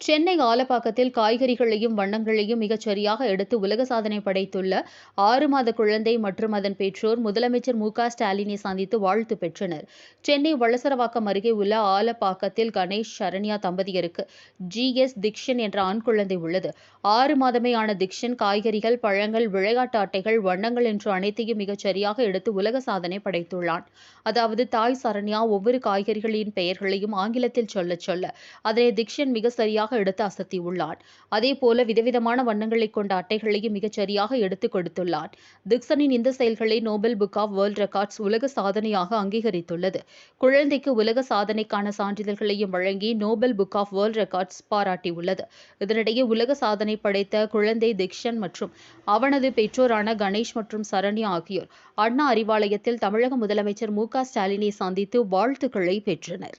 சென்னை ஆலப்பாக்கத்தில் காய்கறிகளையும் வண்ணங்களையும் மிகச் சரியாக எடுத்து உலக சாதனை படைத்துள்ள ஆறு மாத குழந்தை மற்றும் அதன் பெற்றோர் முதலமைச்சர் மு ஸ்டாலினை சந்தித்து வாழ்த்து பெற்றனர். சென்னை வளசரவாக்கம் அருகே உள்ள ஆலப்பாக்கத்தில் கணேஷ் சரண்யா தம்பதியருக்கு ஜி எஸ் திக்ஷன் என்ற ஆண் குழந்தை உள்ளது. ஆறு மாதமே ஆன திக்ஷன் காய்கறிகள் பழங்கள் விளையாட்டு அட்டைகள் வண்ணங்கள் என்று அனைத்தையும் மிகச் சரியாக எடுத்து உலக சாதனை படைத்துள்ளான். அதாவது தாய் சரண்யா ஒவ்வொரு காய்கறிகளின் பெயர்களையும் ஆங்கிலத்தில் சொல்லச் சொல்ல அதனை திக்ஷன் மிக சரியாக எடுத்து அசத்தியுள்ளான். அதேபோல விதவிதமான வண்ணங்களைக் கொண்ட அட்டைகளையும் மிகச் சரியாக எடுத்து கொடுத்துள்ளான். திக்சனின் இந்த செயல்களை Nobel book of world records உலக சாதனையாக அங்கீகரித்துள்ளது. குழந்தைக்கு உலக சாதனைக்கான சான்றிதழ்களையும் வழங்கி Nobel book of world records பாராட்டியுள்ளது. இதனிடையே உலக சாதனை படைத்த குழந்தை திக்ஷன் மற்றும் அவனது பெற்றோரான கணேஷ் மற்றும் சரண்யா ஆகியோர் அண்ணா அறிவாலயத்தில் தமிழக முதலமைச்சர் மு க ஸ்டாலினை சந்தித்து வாழ்த்துக்களை பெற்றனர்.